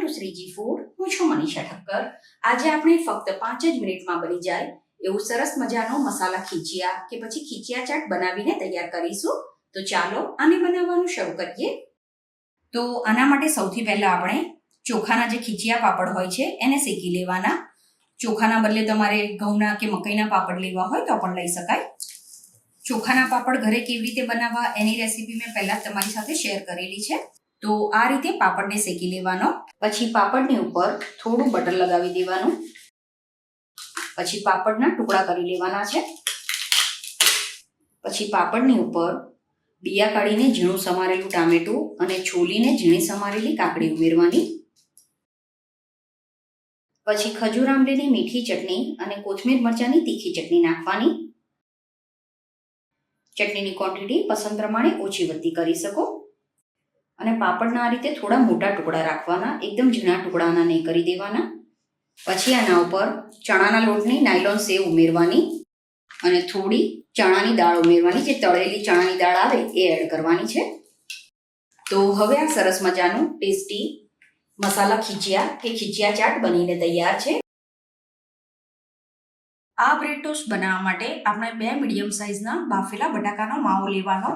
Two Shriji food, હું છું મનીષા ઠક્કર. આજે આપણે ફક્ત પાંચ જ મિનિટમાં બની જાય એવું સરસ મજાનો મસાલા ખીચિયા કે પછી ખીચિયા ચાટ બનાવીને તૈયાર કરીશું. તો ચાલો આને બનાવવાનું શરૂ કરીએ. તો આના માટે સૌથી પહેલાં આપણે ચોખાના જે ખીચિયા પાપડ હોય છે, એને શેકી લેવાના. ચોખાના બદલે તમારે ઘઉંના કે મકઈના પાપડ લેવા હોય તો પણ લઈ શકાય. ચોખાના પાપડ ઘરે કેવી રીતે બનાવવા એની રેસીપી મેં પહેલાં તમારી સાથે શેર કરેલી છે. તો આ રીતે પાપડને શેકી લેવાનો, પછી પાપડની ઉપર થોડું બટર લગાવી દેવાનું. પછી પાપડના ટુકડા કરી લેવાના છે. પછી પાપડની ઉપર બિયા કાઢીને ઝીણું સમારેલું ટામેટું અને છોલીને ઝીણી સમારેલી કાકડી ઉમેરવાની. પછી ખજૂર આંબલીની મીઠી ચટણી અને કોથમીર મરચાંની તીખી ચટણી નાખવાની. ચટણીની ક્વોન્ટિટી પસંદ પ્રમાણે ઓછી વધતી કરી શકો. અને પાપડના આ રીતે થોડા મોટા ટુકડા રાખવાના, એકદમ ઝીણા ટુકડાના નહીં કરી દેવાના. પછી આના ઉપર ચણાના લોટની નાયલોન સેવ ઉમેરવાની અને થોડી ચણાની દાળ ઉમેરવાની. જે તળેલી ચણાની દાળ આવે એ એડ કરવાની છે. તો હવે આ સરસ મજાનું ટેસ્ટી મસાલા ખીચિયા કે ખીચિયા ચાટ બનીને તૈયાર છે. આ બ્રેડ ટોસ્ટ બનાવવા માટે આપણે બે મીડિયમ સાઇઝના બાફેલા બટાકાનો માવો લેવાનો.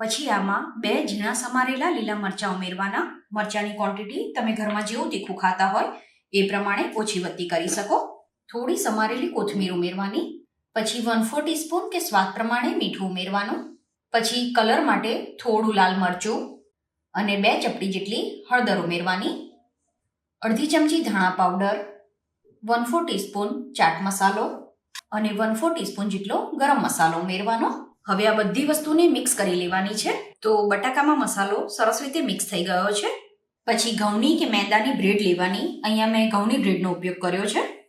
પછી આમાં બે ઝીણા સમારેલા લીલા મરચાં ઉમેરવાના. મરચાંની ક્વોન્ટિટી તમે ઘરમાં જેવું તીખું ખાતા હોય એ પ્રમાણે ઓછી વધતી કરી શકો. થોડી સમારેલી કોથમીર ઉમેરવાની. પછી વન ફોર ટીસ્પૂન કે સ્વાદ પ્રમાણે મીઠું ઉમેરવાનું. પછી કલર માટે થોડું લાલ મરચું અને બે ચપટી જેટલી હળદર ઉમેરવાની. અડધી ચમચી ધાણા powder one four teaspoon chaat મસાલો અને વન ફોર ટીસ્પૂન જેટલો ગરમ મસાલો ઉમેરવાનો. હવે આ બધી વસ્તુને મિક્સ કરી લેવાની છે. તો બટાકામાં મસાલો સરસ રીતે મિક્સ થઈ ગયો છે. પછી ઘઉંની કે મેદાની બ્રેડ લેવાની. અહીંયા મેં ઘઉંની બ્રેડનો ઉપયોગ કર્યો છે.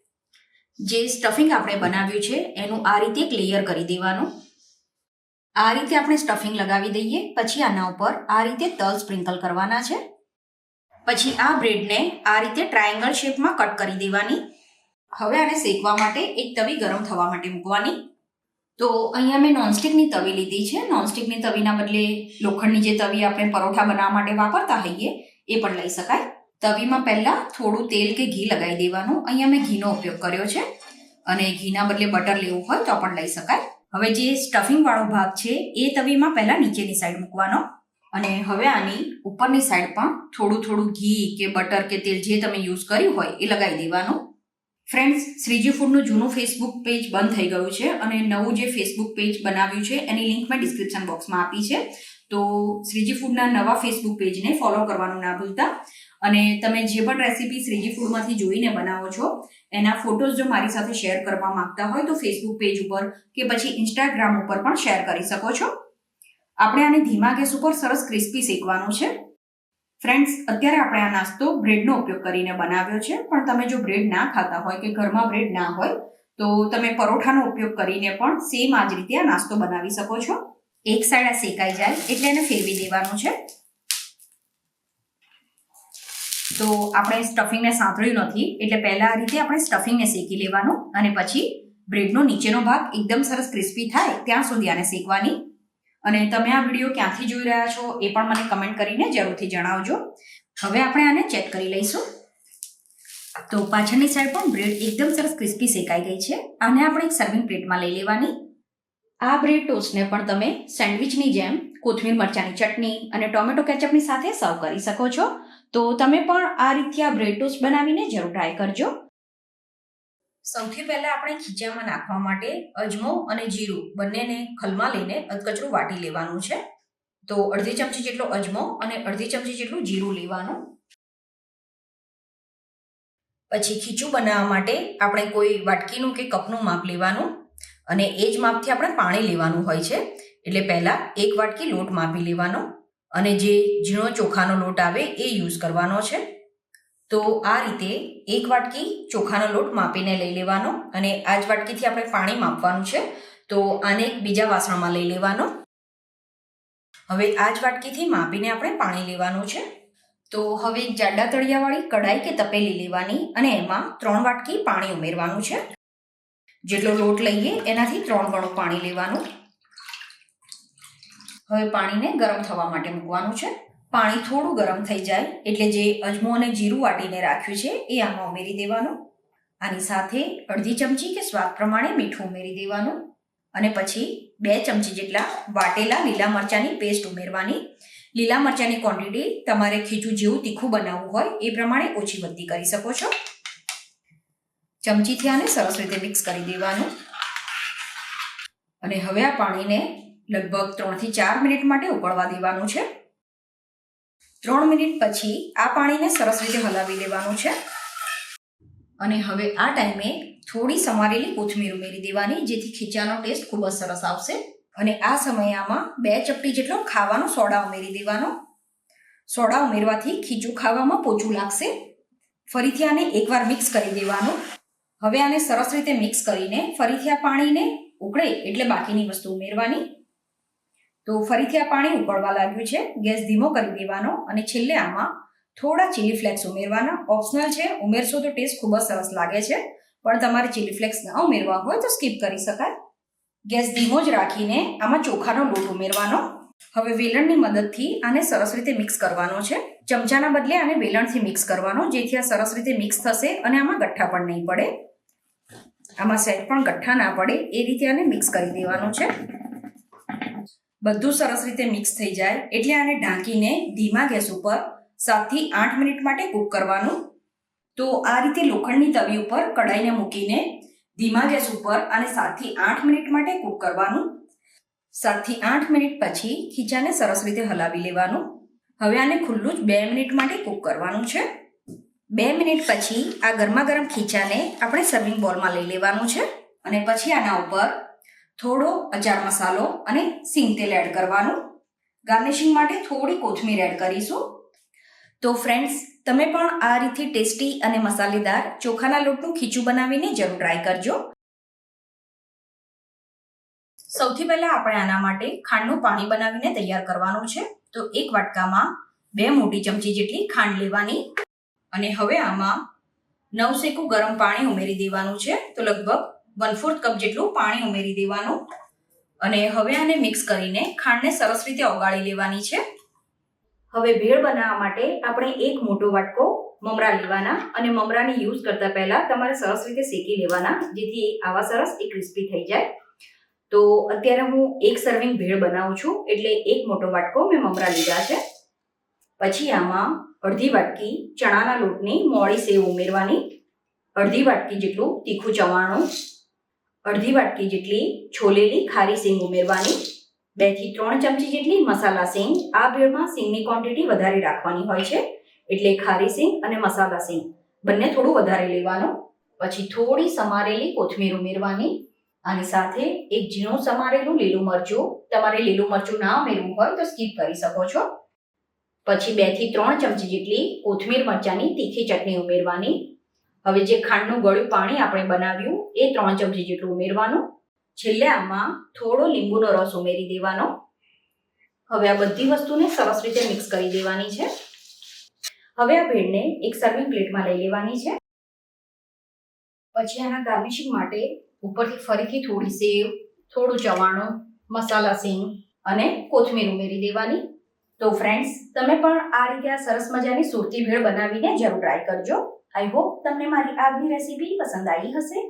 જે સ્ટફિંગ આપણે બનાવ્યું છે, એનું આ રીતે એક લેયર કરી દેવાનું. આ રીતે આપણે સ્ટફિંગ લગાવી દઈએ. પછી આના ઉપર આ રીતે તલ સ્પ્રિંકલ કરવાના છે. પછી આ બ્રેડને આ રીતે ટ્રાયેંગલ શેપમાં કટ કરી દેવાની. હવે આને શેકવા માટે એક તવી ગરમ થવા માટે મૂકવાની. તો અહીંયા મેં નોનસ્ટિકની તવી લીધી છે. નોનસ્ટિકની તવીના બદલે લોખંડની જે તવી આપણે પરોઠા બનાવવા માટે વાપરતા હોઈએ, એ પણ લઈ શકાય. તવીમાં પહેલાં થોડું તેલ કે ઘી લગાવી દેવાનું. અહીંયા મેં ઘીનો ઉપયોગ કર્યો છે. અને ઘીના બદલે બટર લેવું હોય તો પણ લઈ શકાય. હવે જે સ્ટફિંગવાળો ભાગ છે, એ તવીમાં પહેલાં નીચેની સાઈડ મૂકવાનો. અને હવે આની ઉપરની સાઈડ પણ થોડું થોડું ઘી કે બટર કે તેલ જે તમે યુઝ કર્યું હોય, એ લગાવી દેવાનું. ફ્રેન્ડ્સ શ્રીજી ફૂડનું જૂનું ફેસબુક પેજ બંધ થઈ ગયું છે અને નવું જે ફેસબુક પેજ બનાવ્યું છે, એની લિંક મેં ડિસ્ક્રિપ્શન બોક્સમાં આપી છે. તો શ્રીજી ફૂડના નવા ફેસબુક પેજને ફોલો કરવાનું ના ભૂલતા. અને તમે જે પણ રેસીપી શ્રીજી ફૂડમાંથી જોઈને બનાવો છો, એના ફોટોઝ જો મારી સાથે શેર કરવા માંગતા હોય તો ફેસબુક પેજ ઉપર કે પછી ઇન્સ્ટાગ્રામ ઉપર પણ શેર કરી શકો છો. આપણે આને ધીમા ગેસ ઉપર સરસ ક્રિસ્પી શેકવાનું છે. ફ્રેન્ડ્સ અત્યારે આપણે આ નાસ્તો બ્રેડનો ઉપયોગ કરીને બનાવ્યો છે. પણ તમે જો બ્રેડ ના ખાતા હોય કે ઘરમાં બ્રેડ ના હોય, તો તમે પરોઠાનો ઉપયોગ કરીને પણ સેમ આ જ રીતે આ નાસ્તો બનાવી શકો છો. એક સાઈડ આ શેકાઈ જાય, એટલે એને ફેરવી દેવાનું છે. તો આપણે સ્ટફિંગને સાંતળ્યું નથી, એટલે પહેલા આ રીતે આપણે સ્ટફિંગને શેકી લેવાનું અને પછી બ્રેડનો નીચેનો ભાગ એકદમ સરસ ક્રિસ્પી થાય, ત્યાં સુધી આને શેકવાની અને તમે આ વીડિયો ક્યાંથી જોઈ રહ્યા છો એ પણ મને કમેન્ટ કરીને જરૂરથી જણાવજો. હવે આપણે આને ચેક કરી લઈશું. તો પાછળની સાઈડ પણ બ્રેડ એકદમ સરસ ક્રિસ્પી શેકાઈ ગઈ છે. આને આપણે એક સર્વિંગ પ્લેટમાં લઈ લેવાની. આ બ્રેડ ટોસ્ટને પણ તમે સેન્ડવિચની જેમ કોથમીર મરચાંની ચટણી અને ટોમેટો કેચઅપની સાથે સર્વ કરી શકો છો. તો તમે પણ આ રીતે આ બ્રેડ ટોસ્ટ બનાવીને જરૂર ટ્રાય કરજો. સૌથી પહેલા આપણે ખીચામાં નાખવા માટે અજમો અને જીરું બંનેને ખલમાં લઈને અધકચરું વાટી લેવાનું છે. તો અડધી ચમચી જેટલો અજમો અને અડધી ચમચી જેટલું જીરું લેવાનું. પછી ખીચું બનાવવા માટે આપણે કોઈ વાટકીનું કે કપનું માપ લેવાનું અને એ જ માપથી આપણે પાણી લેવાનું હોય છે. એટલે પહેલાં એક વાટકી લોટ માપી લેવાનો અને જે ઝીણો ચોખાનો લોટ આવે એ યુઝ કરવાનો છે. તો આ રીતે એક વાટકી ચોખાનો લોટ માપીને લઈ લેવાનો અને આ જ વાટકીથી આપણે પાણી માપવાનું છે. તો આને એક બીજા વાસણમાં લઈ લેવાનો. હવે આ જ વાટકીથી માપીને આપણે પાણી લેવાનું છે. તો હવે જાડા તળિયાવાળી કડાઈ કે તપેલી લેવાની અને એમાં ત્રણ વાટકી પાણી ઉમેરવાનું છે. જેટલો લોટ લઈએ એનાથી ત્રણ ગણું પાણી લેવાનું. હવે પાણીને ગરમ થવા માટે મૂકવાનું છે. પાણી થોડું ગરમ થઈ જાય એટલે જે અજમો અને જીરું વાટીને રાખ્યું છે એ આમાં ઉમેરી દેવાનું. આની સાથે અડધી ચમચી કે સ્વાદ પ્રમાણે મીઠું ઉમેરી દેવાનું અને પછી બે ચમચી જેટલા વાટેલા લીલા મરચાંની પેસ્ટ ઉમેરવાની. લીલા મરચાંની ક્વોન્ટિટી તમારે ખીચું જેવું તીખું બનાવવું હોય એ પ્રમાણે ઓછી વધતી કરી શકો છો. ચમચીથી આને સરસ રીતે મિક્સ કરી દેવાનું. અને હવે આ પાણીને લગભગ ત્રણથી ચાર મિનિટ માટે ઉકળવા દેવાનું છે. ત્રણ મિનિટ પછી આ પાણીને સરસ રીતે હલાવી લેવાનું છે. અને હવે આ ટાઈમે થોડી સમારેલી કોથમીર ઉમેરી દેવાની, જેથી ખીચાનો ટેસ્ટ ખૂબ જ સરસ આવશે. અને આ સમયે આમાં બે ચપટી જેટલો ખાવાનો સોડા ઉમેરી દેવાનો. સોડા ઉમેરવાથી ખીચું ખાવામાં પોચું લાગશે. ફરીથી આને એકવાર મિક્સ કરી દેવાનું. હવે આને સરસ રીતે મિક્સ કરીને ફરીથી આ પાણીને ઉકળે એટલે બાકીની વસ્તુ ઉમેરવાની. તો ફરીથી આ પાણી ઉકળવા લાગ્યું છે. ગેસ ધીમો કરી દેવાનો અને છેલ્લે આમાં થોડા ચીલી ફ્લેક્સ ઉમેરવાના. ઓપ્શનલ છે. ઉમેરશો તો ટેસ્ટ ખૂબ જ સરસ લાગે છે. પણ તમારે ચીલી ફ્લેક્સ ના ઉમેરવા હોય તો સ્કીપ કરી શકાય. ગેસ ધીમો જ રાખીને આમાં ચોખાનો લોટ ઉમેરવાનો. હવે વેલણની મદદથી આને સરસ રીતે મિક્સ કરવાનો છે. ચમચાના બદલે આને વેલણથી મિક્સ કરવાનો, જેથી આ સરસ રીતે મિક્સ થશે અને આમાં ગઠ્ઠા પણ નહીં પડે. આમાં સેટ પણ ગઠ્ઠા ના પડે. એ રીતે આને મિક્સ કરી દેવાનું છે. બધું સરસ રીતે મિક્સ થઈ જાય એટલે આને ઢાંકીને ધીમા ગેસ ઉપર સાતથી આઠ મિનિટ માટે કૂક કરવાનું. તો આ રીતે લોખંડની તવી ઉપર કઢાઈને મૂકીને ધીમા ગેસ ઉપર આને સાતથી આઠ મિનિટ માટે કૂક કરવાનું. સાતથી આઠ મિનિટ પછી ખીચાને સરસ રીતે હલાવી લેવાનું. હવે આને ખુલ્લું જ બે મિનિટ માટે કૂક કરવાનું છે. બે મિનિટ પછી આ ગરમા ગરમ ખીચાને આપણે સર્વિંગ બોલમાં લઈ લેવાનું છે અને પછી આના ઉપર થોડો અચાર મસાલો અને સિંગ તેલ એડ કરવાનું. ગાર્નિશિંગ માટે થોડી કોથમીર એડ કરીશું. તો ફ્રેન્ડ્સ તમે પણ આ રીતે ટેસ્ટી અને મસાલેદાર ચોખાના લોટનું ખીચું બનાવીને જરૂર ટ્રાય કરજો. સૌથી પહેલાં આપણે આના માટે ખાંડનું પાણી બનાવીને તૈયાર કરવાનું છે. તો એક વાટકામાં બે મોટી ચમચી જેટલી ખાંડ લેવાની. અને હવે આમાં નવ સેકું ગરમ પાણી ઉમેરી દેવાનું છે. તો લગભગ વન ફોર્થ કપ જેટલું પાણી ઉમેરી દેવાનું અને હવે આને મિક્સ કરીને ખાંડને સરસ રીતે ઓગાળી લેવાની છે. હવે ભેળ બનાવવા માટે આપણે એક મોટો વાટકો મમરા લેવાના અને મમરાને યુઝ કરતા પહેલા તમારે સરસ રીતે શેકી લેવાના, જેથી આવા સરસ એ ક્રિસ્પી થઈ જાય. તો અત્યારે હું એક સર્વિંગ ભેળ બનાવું છું, એટલે એક મોટો વાટકો મેં મમરા લીધા છે. પછી આમાં અડધી વાટકી ચણાના લોટની મોળી સેવ ઉમેરવાની, અડધી વાટકી જેટલું તીખું ચવાણું અડધી વાટકી જેટલી છોલેલી ખારી સિંગ ઉમેરવાની બેથી ત્રણ ચમચી જેટલી મસાલા સિંગ, આ ભેળમાં સિંગની ક્વોન્ટિટી વધારે રાખવાની હોય છે, એટલે ખારી સિંગ અને મસાલા સિંગ બંને થોડું વધારે લેવાનું, પછી થોડી સમારેલી કોથમીર ઉમેરવાની આની સાથે એક ઝીણું સમારેલું લીલું મરચું, તમારે લીલું મરચું ના ઉમેરવું હોય તો સ્કીપ કરી શકો છો. પછી બેથી ત્રણ ચમચી જેટલી કોથમીર મરચાની તીખી ચટણી ઉમેરવાની હવે જે ખાંડનું ગળ્યું પાણી આપણે બનાવ્યું, એ ત્રણ ચમચી જેટલું ઉમેરવાનું. છેલ્લે આમાં થોડો લીંબુનો રસ ઉમેરી દેવાનો. હવે આ બધી વસ્તુને સરસ રીતે મિક્સ કરી દેવાની છે. હવે આ ભેળને એક સર્વિંગ પ્લેટમાં લઈ લેવાની છે. પછી આના ગાર્નિશિંગ માટે ઉપરથી ફરીથી થોડી સેવ, થોડું ચવાણું, મસાલા સિંગ અને કોથમીર ઉમેરી દેવાની. તો ફ્રેન્ડ્સ તમે પણ આ રીતે આ સરસ મજાની સુરતી ભેળ બનાવીને જરૂર ટ્રાય કરજો. આઈ હોપ તમને મારી આજની રેસીપી પસંદ આવી હશે.